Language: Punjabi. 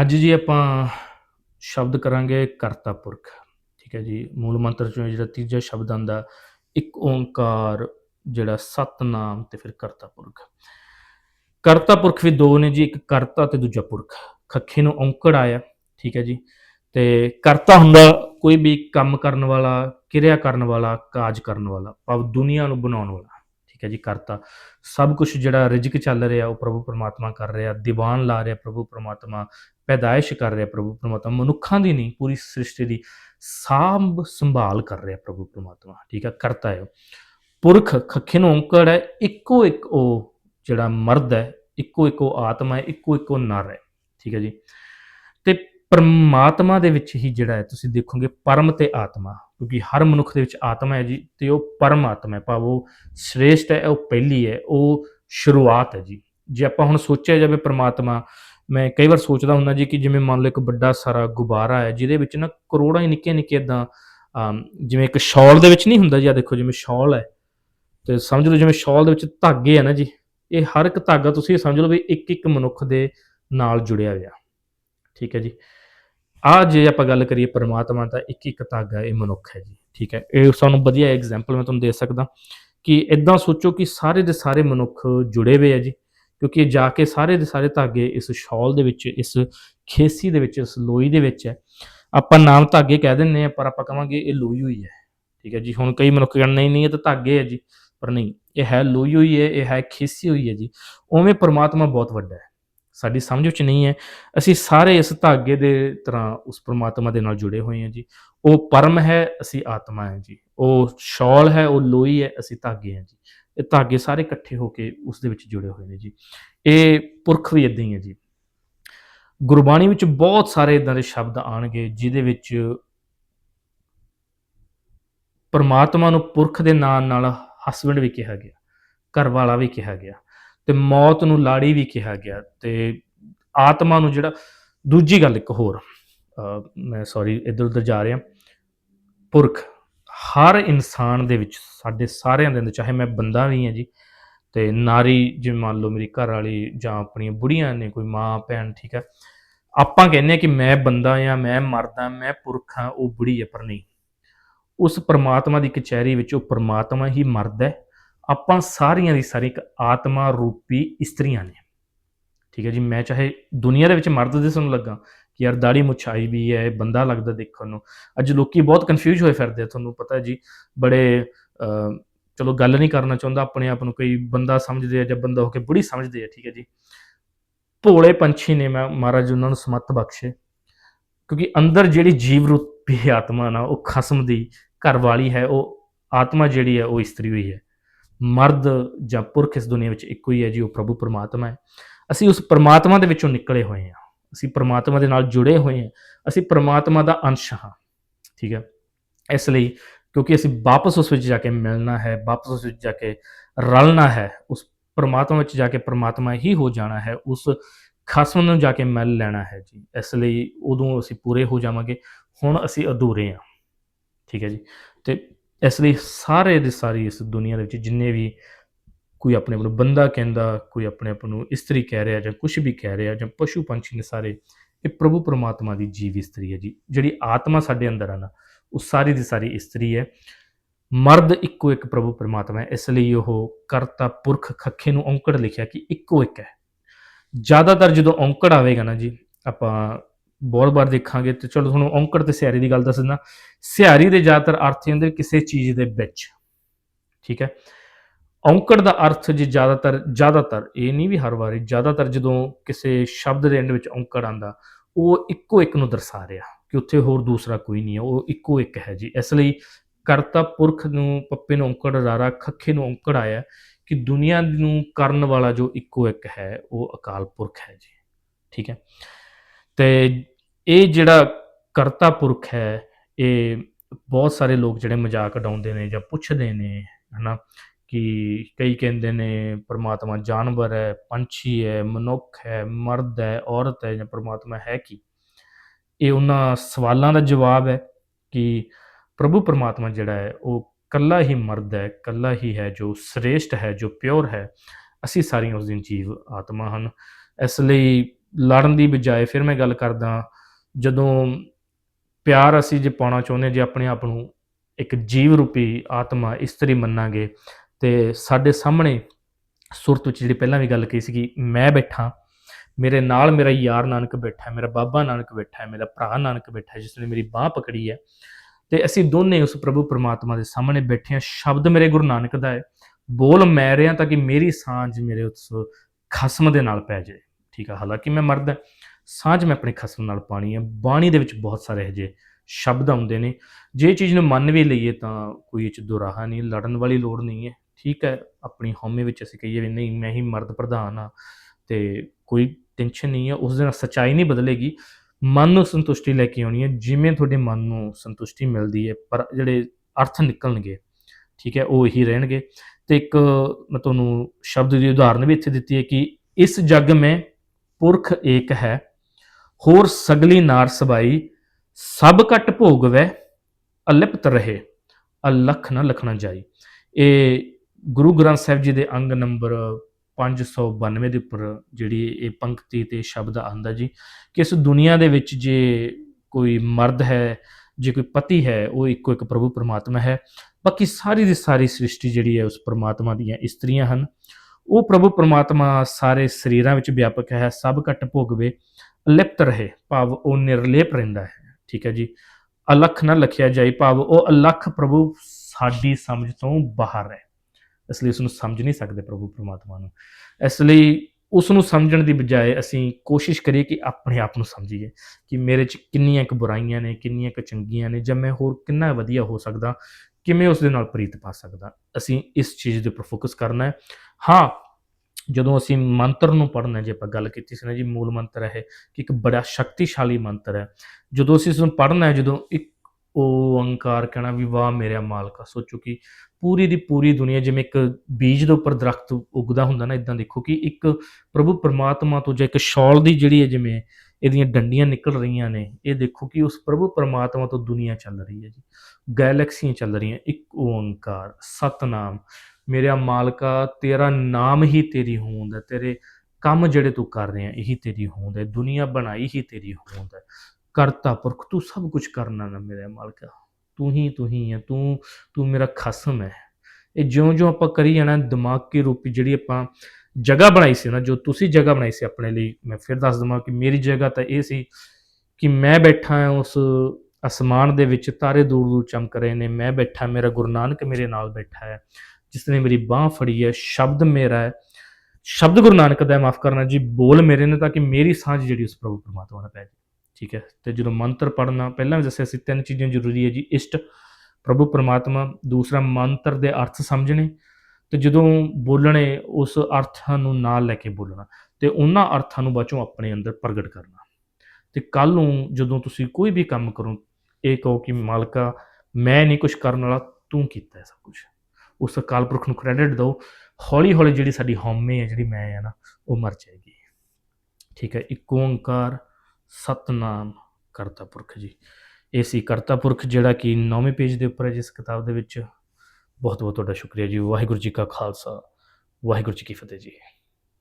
ਅੱਜ ਜੀ ਆਪਾਂ ਸ਼ਬਦ ਕਰਾਂਗੇ ਕਰਤਾ ਪੁਰਖ, ਠੀਕ ਹੈ ਜੀ। ਮੂਲ ਮੰਤਰ ਚੋਂ ਜਿਹੜਾ ਤੀਜਾ ਸ਼ਬਦ ਆਂਦਾ ਇੱਕ ਓੰਕਾਰ, ਜਿਹੜਾ ਸਤਨਾਮ ਤੇ ਫਿਰ ਕਰਤਾ ਪੁਰਖ। ਕਰਤਾ ਪੁਰਖ ਵੀ ਦੋ ਨੇ ਜੀ, ਇੱਕ ਕਰਤਾ ਤੇ ਦੂਜਾ ਪੁਰਖ। ਖੱਖੇ ਨੂੰ ਔਂਕੜ ਆਇਆ, ਠੀਕ ਹੈ ਜੀ। ਤੇ ਕਰਤਾ ਹੁੰਦਾ ਕੋਈ ਵੀ ਕੰਮ ਕਰਨ ਵਾਲਾ, ਕਿਰਿਆ ਕਰਨ ਵਾਲਾ, ਕਾਜ ਕਰਨ ਵਾਲਾ, ਭਾਵ ਦੁਨੀਆ ਨੂੰ ਬਣਾਉਣ ਵਾਲਾ। ਠੀਕ ਹੈ ਜੀ ਕਰਤਾ। ਸਭ ਕੁਝ ਜਿਹੜਾ ਰਿਜਕ ਚੱਲ ਰਿਹਾ, ਉਹ ਪ੍ਰਭੂ ਪਰਮਾਤਮਾ ਕਰ ਰਿਹਾ, ਦੀਵਾਨ ਲਾ ਰਿਹਾ ਪ੍ਰਭੂ ਪਰਮਾਤਮਾ, ਪੈਦਾਇਸ਼ ਕਰ ਰਿਹਾ ਪ੍ਰਭੂ ਪਰਮਾਤਮਾ, ਮਨੁੱਖਾਂ ਦੀ ਨਹੀਂ, ਪੂਰੀ ਸ੍ਰਿਸ਼ਟੀ ਦੀ ਸਾਂਭ ਸੰਭਾਲ ਕਰ ਰਿਹਾ ਪ੍ਰਭੂ ਪਰਮਾਤਮਾ, ਠੀਕ ਹੈ, ਕਰਤਾ ਹੈ ਉਹ। ਪੁਰਖ ਖੱਖੇ ਨੂੰ ਔਂਕੜ ਹੈ, ਇੱਕੋ ਇੱਕ ਉਹ ਜਿਹੜਾ ਮਰਦ ਹੈ, ਇੱਕੋ ਇੱਕ ਉਹ ਆਤਮਾ ਹੈ, ਇੱਕੋ ਇੱਕੋ ਨਰ ਹੈ, ਠੀਕ ਹੈ ਜੀ। ਤੇ ਪਰਮਾਤਮਾ ਦੇ ਵਿੱਚ ਹੀ ਜਿਹੜਾ ਹੈ, ਤੁਸੀਂ ਦੇਖੋਗੇ ਪਰਮ ਤੇ ਆਤਮਾ। ਕਿਉਂਕਿ ਹਰ ਮਨੁੱਖ ਦੇ ਵਿੱਚ ਆਤਮਾ ਹੈ ਜੀ ਤੇ ਉਹ ਪਰਮ ਆਤਮਾ ਹੈ, ਭਾਵ ਉਹ ਸ੍ਰੇਸ਼ਟ ਹੈ, ਉਹ ਪਹਿਲੀ ਹੈ, ਉਹ ਸ਼ੁਰੂਆਤ ਹੈ ਜੀ। ਜੇ ਆਪਾਂ ਹੁਣ ਸੋਚਿਆ ਜਾਵੇ ਪਰਮਾਤਮਾ, ਮੈਂ ਕਈ ਵਾਰ ਸੋਚਦਾ ਹੁੰਦਾ ਜੀ ਕਿ ਜਿਵੇਂ ਮੰਨ ਲਓ ਇੱਕ ਵੱਡਾ ਸਾਰਾ ਗੁਬਾਰਾ ਹੈ, ਜਿਹਦੇ ਵਿੱਚ ਨਾ ਕਰੋੜਾਂ ਹੀ ਨਿੱਕੇ ਨਿੱਕੇ ਇਦਾਂ ਜਿਵੇਂ ਇੱਕ ਸ਼ਾਲ ਦੇ ਵਿੱਚ ਨਹੀਂ ਹੁੰਦਾ ਜੀ ਆ ਦੇਖੋ ਜਿਵੇਂ ਸ਼ਾਲ ਹੈ। ਤੇ ਸਮਝ ਲਓ ਜਿਵੇਂ ਸ਼ਾਲ ਦੇ ਵਿੱਚ ਧਾਗੇ ਆ ਨਾ ਜੀ, ਇਹ ਹਰ ਇੱਕ ਧਾਗਾ ਤੁਸੀਂ ਸਮਝ ਲਓ ਵੀ ਇੱਕ ਇੱਕ ਮਨੁੱਖ ਦੇ ਨਾਲ ਜੁੜਿਆ ਹੋਇਆ। ਠੀਕ ਹੈ ਜੀ। ਆ ਜੇ ਆਪਾਂ ਗੱਲ ਕਰੀਏ ਪਰਮਾਤਮਾ ਦਾ, ਇੱਕ ਇੱਕ ਧਾਗਾ ਇਹ ਮਨੁੱਖ ਹੈ ਜੀ, ਠੀਕ ਹੈ? ਇਹ ਸਾਨੂੰ ਵਧੀਆ ਐਗਜ਼ਾਮਪਲ ਮੈਂ ਤੁਹਾਨੂੰ ਦੇ ਸਕਦਾ ਕਿ ਇਦਾਂ ਸੋਚੋ ਕਿ ਸਾਰੇ ਦੇ ਸਾਰੇ ਮਨੁੱਖ ਜੁੜੇ ਹੋਏ ਆ ਜੀ, ਕਿਉਂਕਿ ਜਾ ਕੇ ਸਾਰੇ ਦੇ ਸਾਰੇ ਧਾਗੇ ਇਸ ਸ਼ਾਲ ਦੇ ਵਿੱਚ, ਇਸ ਖੇਸੀ ਦੇ ਵਿੱਚ, ਇਸ ਲੋਈ ਦੇ ਵਿੱਚ ਹੈ। ਆਪਾਂ ਨਾਮ ਧਾਗੇ ਕਹਿ ਦਿੰਨੇ ਆ ਪਰ ਆਪਾਂ ਕਹਾਂਗੇ ਇਹ ਲੋਈ ਹੋਈ ਹੈ, ਠੀਕ ਹੈ ਜੀ? ਹੁਣ ਕਈ ਮਨੁੱਖ ਕਹਿੰਦੇ ਨਹੀਂ ਨਹੀਂ, ਇਹ ਤਾਂ ਧਾਗੇ ਹੈ ਜੀ, ਪਰ ਨਹੀਂ, ਇਹ ਹੈ ਲੋਈ ਹੋਈ ਹੈ, ਇਹ ਹੈ ਖੇਸੀ ਹੋਈ ਹੈ ਜੀ। ਉਵੇਂ ਪਰਮਾਤਮਾ ਬਹੁਤ ਵੱਡਾ ਹੈ। ਸਾਡੀ ਸਮਝ ਵਿੱਚ ਨਹੀਂ ਹੈ। ਅਸੀਂ ਸਾਰੇ ਇਸ ਧਾਗੇ ਦੇ ਤਰ੍ਹਾਂ ਉਸ ਪਰਮਾਤਮਾ ਦੇ ਨਾਲ ਜੁੜੇ ਹੋਏ ਹਾਂ ਜੀ। ਉਹ ਪਰਮ ਹੈ, ਅਸੀਂ ਆਤਮਾ ਹੈ ਜੀ। ਉਹ ਸ਼ਾਲ ਹੈ, ਉਹ ਲੋਈ ਹੈ, ਅਸੀਂ ਧਾਗੇ ਹਾਂ ਜੀ। ਇਹ ਧਾਗੇ ਸਾਰੇ ਇਕੱਠੇ ਹੋ ਕੇ ਉਸ ਦੇ ਵਿੱਚ ਜੁੜੇ ਹੋਏ ਨੇ ਜੀ। ਇਹ ਪੁਰਖ ਵੀ ਇਦਾਂ ਹੀ ਹੈ ਜੀ। ਗੁਰਬਾਣੀ ਵਿੱਚ ਬਹੁਤ ਸਾਰੇ ਇਦਾਂ ਦੇ ਸ਼ਬਦ ਆਣਗੇ ਜਿਹਦੇ ਵਿੱਚ ਪਰਮਾਤਮਾ ਨੂੰ ਪੁਰਖ ਦੇ ਨਾਲ ਨਾਲ ਹਸਬੰਡ ਵੀ ਕਿਹਾ ਗਿਆ ਘਰ ਵਾਲਾ ਵੀ ਕਿਹਾ ਗਿਆ। ਤੇ ਮੌਤ ਨੂੰ ਲਾੜੀ ਵੀ ਕਿਹਾ ਗਿਆ ਤੇ ਆਤਮਾ ਨੂੰ ਜਿਹੜਾ, ਦੂਜੀ ਗੱਲ ਇੱਕ ਹੋਰ ਮੈਂ ਸੌਰੀ ਇੱਧਰ ਉੱਧਰ ਜਾ ਰਿਹਾ। ਪੁਰਖ, ਹਰ ਇਨਸਾਨ ਦੇ ਵਿੱਚ ਸਾਡੇ ਸਾਰਿਆਂ ਦੇ ਅੰਦਰ, ਚਾਹੇ ਮੈਂ ਬੰਦਾ ਵੀ ਹਾਂ ਜੀ, ਤੇ ਨਾਰੀ ਜਿਵੇਂ ਮੰਨ ਲਓ ਮੇਰੀ ਘਰ ਵਾਲੀ ਜਾਂ ਆਪਣੀਆਂ ਬੁੜੀਆਂ ਨੇ, ਕੋਈ ਮਾਂ, ਭੈਣ, ਠੀਕ ਹੈ ਆਪਾਂ ਕਹਿੰਦੇ ਆ ਕਿ ਮੈਂ ਬੰਦਾ ਆ ਮੈਂ ਮਰਦਾ ਮੈਂ ਪੁਰਖ ਹਾਂ, ਉਹ ਬੁੜੀ ਹੈ ਪਰ ਨਹੀਂ। ਉਸ ਪਰਮਾਤਮਾ ਦੀ ਕਚਹਿਰੀ ਵਿੱਚ ਉਹ ਪਰਮਾਤਮਾ ਹੀ ਮਰਦਾ ਹੈ। ਆਪਾਂ ਸਾਰੀਆਂ ਦੀ ਸਾਰੀ ਇੱਕ ਆਤਮਾ ਰੂਪੀ ਇਸਤਰੀਆਂ ਨੇ। ਠੀਕ ਹੈ ਜੀ ਮੈਂ ਚਾਹੇ ਦੁਨੀਆ ਦੇ ਵਿੱਚ ਮਰਦ ਦਿਸਣ ਲੱਗਾ ਕਿ ਯਾਰ ਦਾੜੀ ਮੁੱਛਾਈ ਵੀ ਹੈ ਇਹ ਬੰਦਾ ਲੱਗਦਾ ਦੇਖਣ ਨੂੰ। ਅੱਜ ਲੋਕੀ ਬਹੁਤ ਕਨਫਿਊਜ਼ ਹੋਏ ਫਿਰਦੇ ਆ ਤੁਹਾਨੂੰ ਪਤਾ ਜੀ ਬੜੇ ਅਹ, ਚਲੋ ਗੱਲ ਨਹੀਂ ਕਰਨਾ ਚਾਹੁੰਦਾ ਆਪਣੇ ਆਪ ਨੂੰ ਕੋਈ ਬੰਦਾ ਸਮਝਦੇ ਆ ਜਾਂ ਬੰਦਾ ਹੋ ਕੇ ਬੁੜੀ ਸਮਝਦੇ ਆ ਠੀਕ ਹੈ ਜੀ। ਭੋਲੇ ਪੰਛੀ ਨੇ ਮੈਂ ਮਹਾਰਾਜ ਉਹਨਾਂ ਨੂੰ ਸਮੱਤ ਬਖਸ਼ੇ। ਕਿਉਂਕਿ ਅੰਦਰ ਜਿਹੜੀ ਜੀਵ ਰੂਪੀ ਆਤਮਾ ਨਾ ਉਹ ਖਸਮ ਦੀ ਘਰ ਵਾਲੀ ਹੈ ਉਹ ਆਤਮਾ ਜਿਹੜੀ ਹੈ ਉਹ ਇਸਤਰੀ ਹੋਈ ਹੈ। ਮਰਦ ਜਾਂ ਪੁਰਖ ਇਸ ਦੁਨੀਆ ਵਿੱਚ ਇੱਕੋ ਹੀ ਹੈ ਜੀ, ਉਹ ਪ੍ਰਭੂ ਪਰਮਾਤਮਾ ਹੈ। ਅਸੀਂ ਉਸ ਪਰਮਾਤਮਾ ਦੇ ਵਿੱਚੋਂ ਨਿਕਲੇ ਹੋਏ ਹਾਂ। ਅਸੀਂ ਪਰਮਾਤਮਾ ਦੇ ਨਾਲ ਜੁੜੇ ਹੋਏ ਹਾਂ। ਅਸੀਂ ਪਰਮਾਤਮਾ ਦਾ ਅੰਸ਼ ਹਾਂ। ਠੀਕ ਹੈ? ਇਸ ਲਈ ਕਿਉਂਕਿ ਅਸੀਂ ਵਾਪਸ ਉਸ ਵਿੱਚ ਜਾ ਕੇ ਮਿਲਣਾ ਹੈ, ਵਾਪਸ ਉਸ ਵਿੱਚ ਜਾ ਕੇ ਰਲਣਾ ਹੈ, ਉਸ ਪਰਮਾਤਮਾ ਵਿੱਚ ਜਾ ਕੇ ਪਰਮਾਤਮਾ ਹੀ ਹੋ ਜਾਣਾ ਹੈ, ਉਸ ਖਸਮ ਨੂੰ ਜਾ ਕੇ ਮਿਲ ਲੈਣਾ ਹੈ ਜੀ। ਇਸ ਲਈ ਉਦੋਂ ਅਸੀਂ ਪੂਰੇ ਹੋ ਜਾਵਾਂਗੇ। ਹੁਣ ਅਸੀਂ ਅਧੂਰੇ ਹਾਂ। ਠੀਕ ਹੈ ਜੀ? ਤੇ ਇਸ ਲਈ ਸਾਰੇ ਦੇ ਸਾਰੀ ਇਸ ਦੁਨੀਆ ਦੇ ਵਿੱਚ ਜਿੰਨੇ ਵੀ ਕੋਈ ਆਪਣੇ ਆਪ ਨੂੰ ਬੰਦਾ ਕਹਿੰਦਾ, ਕੋਈ ਆਪਣੇ ਆਪ ਨੂੰ ਇਸਤਰੀ ਕਹਿ ਰਿਹਾ ਜਾਂ ਕੁਝ ਵੀ ਕਹਿ ਰਿਹਾ ਜਾਂ ਪਸ਼ੂ ਪੰਛੀ ਨੇ ਸਾਰੇ, ਇਹ ਪ੍ਰਭੂ ਪਰਮਾਤਮਾ ਦੀ ਜੀਵ ਇਸਤਰੀ ਹੈ ਜੀ। ਜਿਹੜੀ ਆਤਮਾ ਸਾਡੇ ਅੰਦਰ ਆ ਨਾ, ਉਹ ਸਾਰੀ ਦੀ ਸਾਰੀ ਇਸਤਰੀ ਹੈ ਮਰਦ ਇੱਕੋ ਇੱਕ ਪ੍ਰਭੂ ਪਰਮਾਤਮਾ ਹੈ, ਇਸ ਲਈ ਉਹ ਕਰਤਾ ਪੁਰਖ ਖੱਖੇ ਨੂੰ ਔਂਕੜ ਲਿਖਿਆ ਕਿ ਇੱਕੋ ਇੱਕ ਹੈ। ਜ਼ਿਆਦਾਤਰ ਜਦੋਂ ਔਂਕੜ ਆਵੇਗਾ ਨਾ ਜੀ, ਆਪਾਂ ਬਹੁਤ ਵਾਰ ਦੇਖਾਂਗੇ ਤੇ ਚਲੋ ਤੁਹਾਨੂੰ ਔਂਕੜ ਤੇ ਸਿਆਰੀ ਦੀ ਗੱਲ ਦੱਸ ਦਿੰਦਾ। ਸਿਆਰੀ ਦੇ ਜ਼ਿਆਦਾਤਰ ਅਰਥ ਹੁੰਦੇ ਕਿਸੇ ਚੀਜ਼ ਦੇ ਵਿੱਚ। ਠੀਕ ਹੈ? ਔਂਕੜ ਦਾ ਅਰਥ ਜੀ ਜ਼ਿਆਦਾਤਰ ਜ਼ਿਆਦਾਤਰ, ਇਹ ਨਹੀਂ ਵੀ ਹਰ ਵਾਰੀ, ਜ਼ਿਆਦਾਤਰ ਜਦੋਂ ਕਿਸੇ ਸ਼ਬਦ ਦੇ ਐਂਡ ਵਿੱਚ ਔਂਕੜ ਆਂਦਾ ਉਹ ਇੱਕੋ ਇੱਕ ਨੂੰ ਦਰਸਾ ਰਿਹਾ ਕਿ ਉੱਥੇ ਹੋਰ ਦੂਸਰਾ ਕੋਈ ਨਹੀਂ ਹੈ, ਉਹ ਇੱਕੋ ਇੱਕ ਹੈ ਜੀ। ਇਸ ਲਈ ਕਰਤਾ ਪੁਰਖ ਨੂੰ, ਪੱਪੇ ਨੂੰ ਔਂਕੜ, ਰਾਰਾ ਖੱਖੇ ਨੂੰ ਔਂਕੜ ਆਇਆ ਕਿ ਦੁਨੀਆ ਨੂੰ ਕਰਨ ਵਾਲਾ ਜੋ ਇੱਕੋ ਇੱਕ ਹੈ, ਉਹ ਅਕਾਲ ਪੁਰਖ ਹੈ ਜੀ। ਠੀਕ ਹੈ? ਤੇ ਇਹ ਜਿਹੜਾ ਕਰਤਾ ਪੁਰਖ ਹੈ, ਇਹ ਬਹੁਤ ਸਾਰੇ ਲੋਕ ਜਿਹੜੇ ਮਜ਼ਾਕ ਉਡਾਉਂਦੇ ਨੇ ਜਾਂ ਪੁੱਛਦੇ ਨੇ, ਹਨਾ, ਕਿ ਕਈ ਕਹਿੰਦੇ ਨੇ ਪਰਮਾਤਮਾ ਜਾਨਵਰ ਹੈ, ਪੰਛੀ ਹੈ, ਮਨੁੱਖ ਹੈ, ਮਰਦ ਹੈ, ਔਰਤ ਹੈ ਜਾਂ ਪਰਮਾਤਮਾ ਹੈ ਕੀ? ਇਹ ਉਹਨਾਂ ਸਵਾਲਾਂ ਦਾ ਜਵਾਬ ਹੈ ਕਿ ਪ੍ਰਭੂ ਪਰਮਾਤਮਾ ਜਿਹੜਾ ਹੈ, ਉਹ ਕੱਲਾ ਹੀ ਮਰਦ ਹੈ ਕੱਲਾ ਹੀ ਹੈ ਜੋ ਸ੍ਰੇਸ਼ਟ ਹੈ, ਜੋ ਪਿਓਰ ਹੈ। ਅਸੀਂ ਸਾਰੀਆਂ ਉਸ ਦਿਨ ਜੀਵ ਆਤਮਾ ਹਨ। ਇਸ ਲਈ ਲੜਨ ਦੀ ਬਜਾਏ ਫਿਰ ਮੈਂ ਗੱਲ ਕਰਦਾ ਜਦੋਂ ਪਿਆਰ ਅਸੀਂ ਜੇ ਪਾਉਣਾ ਚਾਹੁੰਦੇ ਜੇ ਆਪਣੇ ਆਪ ਨੂੰ ਇੱਕ ਜੀਵ ਰੂਪੀ ਆਤਮਾ ਇਸਤਰੀ ਮੰਨਾਂਗੇ, ਤੇ ਸਾਡੇ ਸਾਹਮਣੇ ਸੁਰਤ ਵਿੱਚ ਜਿਹੜੀ ਪਹਿਲਾਂ ਵੀ ਗੱਲ ਕਹੀ ਸੀਗੀ, ਮੈਂ ਬੈਠਾ, ਮੇਰੇ ਨਾਲ ਮੇਰਾ ਯਾਰ ਨਾਨਕ ਬੈਠਾ ਹੈ ਮੇਰਾ ਬਾਬਾ ਨਾਨਕ ਬੈਠਾ ਹੈ ਮੇਰਾ ਭਰਾ ਨਾਨਕ ਬੈਠਾ ਹੈ ਜਿਸ ਨੇ ਮੇਰੀ ਬਾਹ ਪਕੜੀ ਹੈ, ਤੇ ਅਸੀਂ ਦੋਨੇ ਉਸ ਪ੍ਰਭੂ ਪਰਮਾਤਮਾ ਦੇ ਸਾਹਮਣੇ ਬੈਠੇ ਹਾਂ। ਸ਼ਬਦ ਮੇਰੇ ਗੁਰੂ ਨਾਨਕ ਦਾ ਹੈ, ਬੋਲ ਮੈਂ ਰਿਹਾ ਤਾਂ ਕਿ ਮੇਰੀ ਸਾਂਝ ਮੇਰੇ ਉਸ ਖਸਮ ਦੇ ਨਾਲ ਪੈ ਜਾਏ। ਠੀਕ ਆ, ਹਾਲਾਂਕਿ ਮੈਂ ਮਰਦ ਹਾਂ ਸਾਂਝ ਮੈਂ ਆਪਣੇ ਖਸਮ ਨਾਲ ਪਾਣੀ ਹੈ। ਬਾਣੀ ਦੇ ਵਿੱਚ ਬਹੁਤ ਸਾਰੇ ਇਹੋ ਜਿਹੇ ਸ਼ਬਦ ਆਉਂਦੇ ਨੇ। ਜੇ ਇਹ ਚੀਜ਼ ਨੂੰ ਮੰਨ ਵੀ ਲਈਏ ਤਾਂ ਕੋਈ ਇਹ ਚ ਦੁਰਾਹਾ ਨਹੀਂ, ਲੜਨ ਵਾਲੀ ਲੋੜ ਨਹੀਂ ਹੈ। ਠੀਕ ਹੈ, ਆਪਣੀ ਹਉਮੈ ਵਿੱਚ ਅਸੀਂ ਕਹੀਏ ਵੀ ਨਹੀਂ, ਮੈਂ ਹੀ ਮਰਦ ਪ੍ਰਧਾਨ ਆ ਤੇ ਕੋਈ ਟੈਨਸ਼ਨ ਨਹੀਂ ਹੈ। ਉਸ ਦਿਨ ਨਾਲ ਸੱਚਾਈ ਨਹੀਂ ਬਦਲੇਗੀ। ਮਨ ਨੂੰ ਸੰਤੁਸ਼ਟੀ ਲੈ ਕੇ ਆਉਣੀ ਹੈ। ਜਿਵੇਂ ਤੁਹਾਡੇ ਮਨ ਨੂੰ ਸੰਤੁਸ਼ਟੀ ਮਿਲਦੀ ਹੈ, ਪਰ ਜਿਹੜੇ ਅਰਥ ਨਿਕਲਣਗੇ, ਠੀਕ ਹੈ, ਉਹ ਇਹੀ ਰਹਿਣਗੇ। ਤੇ ਇੱਕ ਮੈਂ ਤੁਹਾਨੂੰ ਸ਼ਬਦ ਦੀ ਉਦਾਹਰਨ ਵੀ ਇੱਥੇ ਦਿੱਤੀ ਹੈ ਕਿ ਇਸ ਜੱਗ ਮੈਂ ਪੁਰਖ ਏਕ ਹੈ। ਹੋਰ ਸਗਲੀ ਨਾਰ ਸਬਾਈ, ਸਭ ਘੱਟ ਭੋਗ ਵੈ ਅਲਿਪਤ ਰਹੇ, ਅਲਖ ਨਾ ਲਖਣਾ ਜਾਈ। ਇਹ ਗੁਰੂ ਗ੍ਰੰਥ ਸਾਹਿਬ ਜੀ ਦੇ ਅੰਗ ਨੰਬਰ 592 ਦੇ ਉੱਪਰ ਜਿਹੜੀ ਇਹ ਪੰਕਤੀ ਤੇ ਸ਼ਬਦ ਆਂਦਾ ਜੀ, ਕਿ ਇਸ ਦੁਨੀਆ ਦੇ ਵਿੱਚ ਜੇ ਕੋਈ ਮਰਦ ਹੈ, ਜੇ ਕੋਈ ਪਤੀ ਹੈ, ਉਹ ਇੱਕੋ ਇੱਕ ਪ੍ਰਭੂ ਪਰਮਾਤਮਾ ਹੈ, ਬਾਕੀ ਸਾਰੀ ਦੀ ਸਾਰੀ ਸ੍ਰਿਸ਼ਟੀ ਜਿਹੜੀ ਹੈ ਉਸ ਪਰਮਾਤਮਾ ਦੀਆਂ ਇਸਤਰੀਆਂ ਹਨ। ਉਹ ਪ੍ਰਭੂ ਪਰਮਾਤਮਾ ਸਾਰੇ ਸਰੀਰਾਂ ਵਿੱਚ ਵਿਆਪਕ ਹੈ, ਸਭ ਘਟ ਭੋਗਵੇ ਅਲਿਪਤ ਰਹੇ, ਭਾਵ ਉਹ ਨਿਰਲੇਪ ਰਹਿੰਦਾ ਹੈ। ਠੀਕ ਹੈ ਜੀ। ਅਲਖ ਨਾ ਲਖਿਆ ਜਾਈ ਭਾਵ ਉਹ ਅਲਖ ਪ੍ਰਭੂ ਸਾਡੀ ਸਮਝ ਤੋਂ ਬਾਹਰ ਹੈ। ਇਸ ਲਈ ਉਸ ਨੂੰ ਸਮਝ ਨਹੀਂ ਸਕਦੇ ਪ੍ਰਭੂ ਪਰਮਾਤਮਾ ਨੂੰ। ਇਸ ਲਈ ਉਸ ਨੂੰ ਸਮਝਣ ਦੀ ਬਜਾਏ ਅਸੀਂ ਕੋਸ਼ਿਸ਼ ਕਰੀਏ ਕਿ ਆਪਣੇ ਆਪ ਨੂੰ ਸਮਝੀਏ ਕਿ ਮੇਰੇ 'ਚ ਕਿੰਨੀਆਂ ਕੁ ਬੁਰਾਈਆਂ ਨੇ, ਕਿੰਨੀਆਂ ਕੁ ਚੰਗੀਆਂ ਨੇ, ਜਾਂ ਮੈਂ ਹੋਰ ਕਿੰਨਾ ਵਧੀਆ ਹੋ ਸਕਦਾ, ਕਿਵੇਂ ਉਸ ਦੇ ਨਾਲ ਪ੍ਰੀਤ ਪਾ ਸਕਦਾ। ਅਸੀਂ ਇਸ ਚੀਜ਼ ਦੇ ਉੱਪਰ ਫੋਕਸ ਕਰਨਾ ਹੈ। ਹਾਂ ਜਦੋਂ ਅਸੀਂ ਮੰਤਰ ਨੂੰ ਪੜ੍ਹਨਾ ਜੇ ਆਪਾਂ ਗੱਲ ਕੀਤੀ ਸੀ ਨਾ ਜੀ, ਮੂਲ ਮੰਤਰ ਹੈ, ਕਿ ਇੱਕ ਬੜਾ ਸ਼ਕਤੀਸ਼ਾਲੀ ਮੰਤਰ ਹੈ। ਜਦੋਂ ਅਸੀਂ ਇਸ ਨੂੰ ਪੜ੍ਹਨਾ ਹੈ, ਜਦੋਂ ਇੱਕ ਓੰਕਾਰ ਕਹਿਣਾ ਵੀ, ਵਾਹ ਮੇਰਾ ਮਾਲਕਾ ਸੋਚੋ ਕਿ ਪੂਰੀ ਦੀ ਪੂਰੀ ਦੁਨੀਆ ਜਿਵੇਂ ਇੱਕ ਬੀਜ ਦੇ ਉੱਪਰ ਦਰਖਤ ਉੱਗਦਾ ਹੁੰਦਾ ਨਾ, ਇਦਾਂ ਦੇਖੋ ਕਿ ਇੱਕ ਪ੍ਰਭੂ ਪਰਮਾਤਮਾ ਤੋਂ ਜਾਂ ਇੱਕ ਸ਼ੌਲ ਦੀ ਜਿਹੜੀ ਹੈ, ਜਿਵੇਂ ਇਹਦੀਆਂ ਡੰਡੀਆਂ ਨਿਕਲ ਰਹੀਆਂ ਨੇ, ਇਹ ਦੇਖੋ ਕਿ ਉਸ ਪ੍ਰਭੂ ਪਰਮਾਤਮਾ ਤੋਂ ਦੁਨੀਆ ਚੱਲ ਰਹੀ ਹੈ ਜੀ, ਗੈਲੈਕਸੀਆਂ ਚੱਲ ਰਹੀਆਂ, ਇੱਕ ਓੰਕਾਰ ਸਤਨਾਮ। ਮੇਰਾ ਮਾਲਕਾ, ਤੇਰਾ ਨਾਮ ਹੀ ਤੇਰੀ ਹੋਂਦ ਹੈ, ਤੇਰੇ ਕੰਮ ਜਿਹੜੇ ਤੂੰ ਕਰ ਰਿਹਾ, ਇਹੀ ਤੇਰੀ ਹੋਂਦ ਹੈ, ਦੁਨੀਆ ਬਣਾਈ ਹੀ ਤੇਰੀ ਹੋਂਦ ਹੈ। ਕਰਤਾ ਪੁਰਖ, ਤੂੰ ਸਭ ਕੁਝ ਕਰਨਾ ਨਾ ਮੇਰੇ ਮਾਲਕਾ। ਤੂੰ ਹੀ ਤੂੰ ਹੀ ਹੈ, ਤੂੰ ਤੂੰ ਮੇਰਾ ਖਸਮ ਹੈ। ਇਹ ਜਿਉਂ-ਜਿਉਂ ਆਪਾਂ ਕਰੀ ਜਾਣਾ, ਦਿਮਾਗੀ ਰੂਪੀ ਜਿਹੜੀ ਆਪਾਂ ਜਗ੍ਹਾ ਬਣਾਈ ਸੀ ਨਾ, ਜੋ ਤੁਸੀਂ ਜਗ੍ਹਾ ਬਣਾਈ ਸੀ ਆਪਣੇ ਲਈ, ਮੈਂ ਫਿਰ ਦੱਸ ਦਵਾਂ ਕਿ ਮੇਰੀ ਜਗ੍ਹਾ ਤਾਂ ਇਹ ਸੀ ਕਿ ਮੈਂ ਬੈਠਾ ਹਾਂ ਉਸ ਅਸਮਾਨ ਦੇ ਵਿੱਚ, ਤਾਰੇ ਦੂਰ ਦੂਰ ਚਮਕ ਰਹੇ ਨੇ, ਮੈਂ ਬੈਠਾ, ਮੇਰਾ ਗੁਰੂ ਨਾਨਕ ਮੇਰੇ ਨਾਲ ਬੈਠਾ ਹੈ। ਜਿਸ ਨੇ ਮੇਰੀ ਬਾਹ ਫੜੀ ਹੈ, ਸ਼ਬਦ ਮੇਰਾ ਹੈ। ਸ਼ਬਦ ਗੁਰੂ ਨਾਨਕ ਦਾ ਮਾਫ ਕਰਨਾ ਜੀ, ਬੋਲ ਮੇਰੇ ਨੇ ਤਾਂ ਕਿ ਮੇਰੀ ਸਾਂਝ ਜਿਹੜੀ ਉਸ ਪ੍ਰਭੂ ਪਰਮਾਤਮਾ ਨਾਲ ਪੈ ਜਾਏ। ਠੀਕ ਹੈ, ਤੇ ਜਦੋਂ ਮੰਤਰ ਪੜਨਾ ਪਹਿਲਾਂ ਵੀ ਦੱਸਿਆ ਸੀ, ਤਿੰਨ ਚੀਜ਼ਾਂ ਜ਼ਰੂਰੀ ਹੈ ਜੀ, ਇਸ਼ਟ, ਪ੍ਰਭੂ ਪਰਮਾਤਮਾ, ਦੂਸਰਾ ਮੰਤਰ ਦੇ ਅਰਥ ਸਮਝਣੇ, ਤੇ ਜਦੋਂ ਬੋਲਣੇ, ਉਸ ਅਰਥਾਂ ਨੂੰ ਨਾਲ ਲੈ ਕੇ ਬੋਲਣਾ, ਤੇ ਉਹਨਾਂ ਅਰਥਾਂ ਨੂੰ ਬਾਅਦੋਂ ਆਪਣੇ ਅੰਦਰ ਪ੍ਰਗਟ ਕਰਨਾ। ਤੇ ਕੱਲ ਨੂੰ ਜਦੋਂ ਤੁਸੀਂ ਕੋਈ ਵੀ ਕੰਮ ਕਰੋ, ਇਹ ਕਹੋ ਕਿ ਮਾਲਕਾ, ਮੈਂ ਨਹੀਂ ਕੁਝ ਕਰਨ ਵਾਲਾ, ਤੂੰ ਕੀਤਾ ਹੈ ਸਭ ਕੁਝ ਉਸ ਅਕਾਲ ਪੁਰਖ ਨੂੰ ਕ੍ਰੈਡਿਟ ਦਿਓ, ਹੌਲੀ ਹੌਲੀ ਜਿਹੜੀ ਸਾਡੀ ਹਉਮੈ ਹੈ, ਜਿਹੜੀ ਮੈਂ ਹੈ ਨਾ, ਉਹ ਮਰ ਜਾਏਗੀ। ਠੀਕ ਹੈ, ਇੱਕ ਓੰਕਾਰ ਸਤਨਾਮ ਕਰਤਾ ਪੁਰਖ ਜੀ। ਇਹ ਸੀ ਕਰਤਾ ਪੁਰਖ, ਜਿਹੜਾ ਕਿ 9ਵੇਂ ਪੇਜ ਦੇ ਉੱਪਰ ਹੈ, ਜਿਸ ਕਿਤਾਬ ਦੇ ਵਿੱਚ ਬਹੁਤ ਬਹੁਤ ਤੁਹਾਡਾ ਸ਼ੁਕਰੀਆ ਜੀ। ਵਾਹਿਗੁਰੂ ਜੀ ਕਾ ਖਾਲਸਾ, ਵਾਹਿਗੁਰੂ ਜੀ ਕੀ ਫਤਿਹ ਜੀ।